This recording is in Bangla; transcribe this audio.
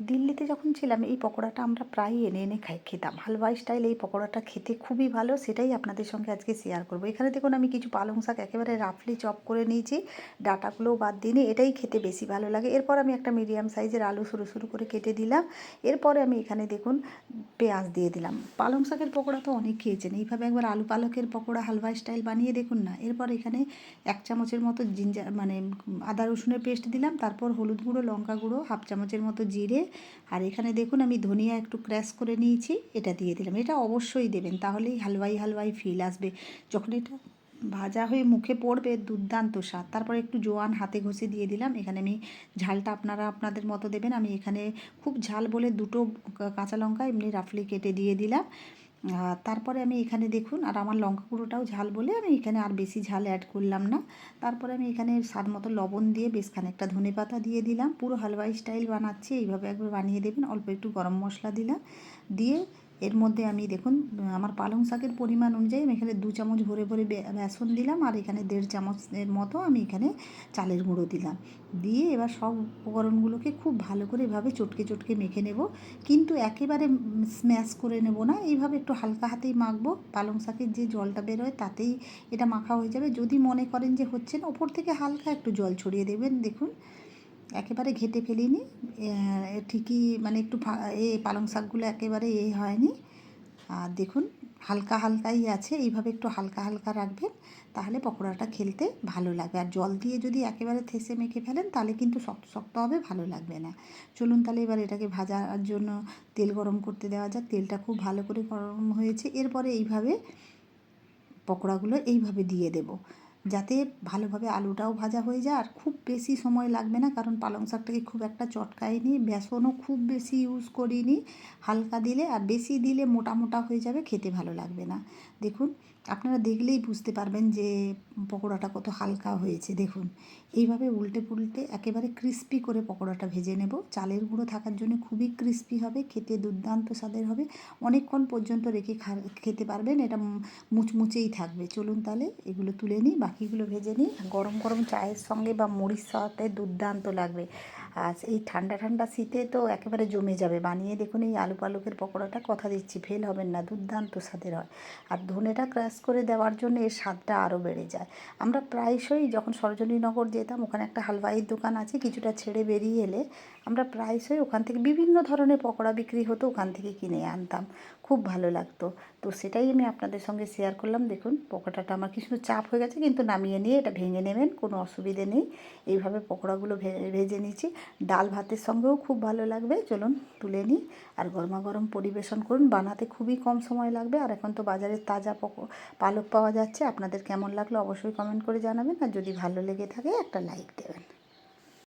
দিল্লিতে যখন ছিলাম, এই পকোড়াটা আমরা প্রায় এনে এনে খাই, খেতাম। হালওয়াই স্টাইল এই পকোড়াটা খেতে খুবই ভালো, সেটাই আপনাদের সঙ্গে আজকে শেয়ার করব। এখানে দেখুন, আমি কিছু পালং শাক একেবারে রাফলি চপ করে নিয়েছি, ডাটাগুলোও বাদ দিইনি এটাই খেতে বেশি ভালো লাগে। এরপর আমি একটা মিডিয়াম সাইজের আলু সরু সরু করে কেটে দিলাম। এরপরে আমি এখানে দেখুন, পেঁয়াজ দিয়ে দিলাম। পালং শাকের পকোড়া তো অনেক খেয়েছেন, এইভাবে একবার আলু পালকের পকোড়া হালওয়াই স্টাইল বানিয়ে দেখুন না। এরপর এখানে এক চামচের মতো জিঞ্জার মানে আদা রসুনের পেস্ট দিলাম, তারপর হলুদ গুঁড়ো, লঙ্কা গুঁড়ো হাফ চামচের মতো জিরে আর এখানে দেখুন আমি ধনিয়া একটু ক্র্যাশ করে নিয়েছি, এটা দিয়ে দিলাম। এটা অবশ্যই দেবেন, তাহলেই হালুয়াই হালুয়াই ফিল আসবে। যখন এটা ভাজা হয়ে মুখে পড়বে, দুর্দান্ত স্বাদ। তারপরে একটু জোয়ান হাতে ঘষে দিয়ে দিলাম। এখানে আমি ঝালটা আপনারা আপনাদের মতো দেবেন। আমি এখানে খুব ঝাল বলে দুটো কাঁচা লঙ্কা এমনি রাফলি কেটে দিয়ে দিলাম। তারপরে আমি এখানে দেখুন, আর আমার লঙ্কা গুঁড়োটাও ঝাল বলে আমি এখানে আর বেশি ঝাল অ্যাড করলাম না। তারপরে আমি এখানে স্বাদ মতো লবণ দিয়ে বেশ খানিকটা ধনে পাতা দিয়ে দিলাম। পুরো হালুয়া স্টাইল বানাচ্ছি, এইভাবে একবার বানিয়ে দেবেন। অল্প একটু গরম মশলা দিলাম। দিয়ে এর মধ্যে আমি দেখুন, আমার পালং শাকের পরিমাণ অনুযায়ী আমি এখানে দু চামচ ভরে ভরে বেসন দিলাম আর এখানে দেড় চামচের মতো আমি এখানে চালের গুঁড়ো দিলাম। দিয়ে এবার সব উপকরণগুলোকে খুব ভালো করে এভাবে চটকে চটকে মেখে নেব। কিন্তু একেবারে স্ম্যাশ করে নেব না, এইভাবে একটু হালকা হাতেই মাখবো। পালং শাকের যে জলটা বেরোয় তাতেই এটা মাখা হয়ে যাবে। যদি মনে করেন যে হচ্ছে না, ওপর থেকে হালকা একটু জল ছড়িয়ে দেবেন, দেখুন। একেবারে ঘেটে ফেলিনি ঠিকই মানে একটু এ পালং শাকগুলো একেবারে এ হয়নি। আর দেখুন, হালকা হালকাই আছে, এইভাবে একটু হালকা হালকা রাখবেন, তাহলে পকোড়াটা খেলতে ভালো লাগবে। আর জল দিয়ে যদি একেবারে থেসে মেখে ফেলেন, তাহলে কিন্তু শক্ত শক্ত হবে, ভালো লাগবে না। চলুন তাহলে এবার এটাকে ভাজার জন্য তেল গরম করতে দেওয়া যাক। তেলটা খুব ভালো করে গরম হয়েছে, এরপরে এইভাবে পকোড়াগুলো এইভাবে দিয়ে দেবো। যাতে ভালোভাবে আলুটাও ভাজা হয়ে যায়, আর খুব বেশি সময় লাগবে না, কারণ পালং শাকটাকে খুব একটা চটকাইনি বেসনও খুব বেশি ইউজ করিনি, হালকা দিলে, আর বেশি দিলে মোটা মোটা হয়ে যাবে, খেতে ভালো লাগবে না। দেখুন, আপনারা দেখলেই বুঝতে পারবেন যে পকোড়াটা কত হালকা হয়েছে, দেখুন। এইভাবে উল্টে পুল্টে একেবারে ক্রিস্পি করে পকোড়াটা ভেজে নেব। চালের গুঁড়ো থাকার জন্য খুবই ক্রিস্পি হবে, খেতে দুর্দান্ত স্বাদের হবে। অনেকক্ষণ পর্যন্ত রেখে খেতে পারবেন, এটা মুচমুচেই থাকবে। চলুন তাহলে এগুলো তুলে নিই বাকিগুলো ভেজে নিই। গরম গরম চায়ের সঙ্গে বা মুড়ির সাথে দুর্দান্ত লাগবে। আর এই ঠান্ডা ঠান্ডা শীতে তো একেবারে জমে যাবে। বানিয়ে দেখুন এই আলু পালকের পকোড়াটা, কথা দিচ্ছি ফেল হবেন না, দুর্দান্ত স্বাদের হয়। আর ধনেটা ক্রাশ করে দেওয়ার জন্য এর স্বাদটা আরও বেড়ে যায়। আমরা প্রায়শই যখন সরোজনীনগর যেতাম, ওখানে একটা হালুয়াইয়ের দোকান আছে, কিছুটা ছেড়ে বেরিয়ে এলে আমরা প্রায়শই ওখান থেকে বিভিন্ন ধরনের পকোড়া বিক্রি হতো, ওখান থেকে কিনে আনতাম। খুব ভালো লাগতো। তো সেটাই আমি আপনাদের সঙ্গে শেয়ার করলাম। দেখুন, পকোড়াটা আমার কিছু চাপ হয়ে গেছে, কিন্তু নামিয়ে নিয়ে এটা ভেঙে নেবেন, কোনো অসুবিধে নেই। এইভাবে পকোড়াগুলো ভেজে নিচ্ছি। ডাল ভাতের সঙ্গেও খুব ভালো লাগবে। চলুন তুলে নিই। আর গরমা গরম পরিবেশন করুন। বানাতে খুবই কম সময় লাগবে। আর এখন তো বাজারে তাজা পকো, পালক পাওয়া যাচ্ছে। আপনাদের কেমন লাগল অবশ্যই কমেন্ট করে জানাবেন। আর যদি ভালো লেগে থাকে একটা লাইক দেবেন।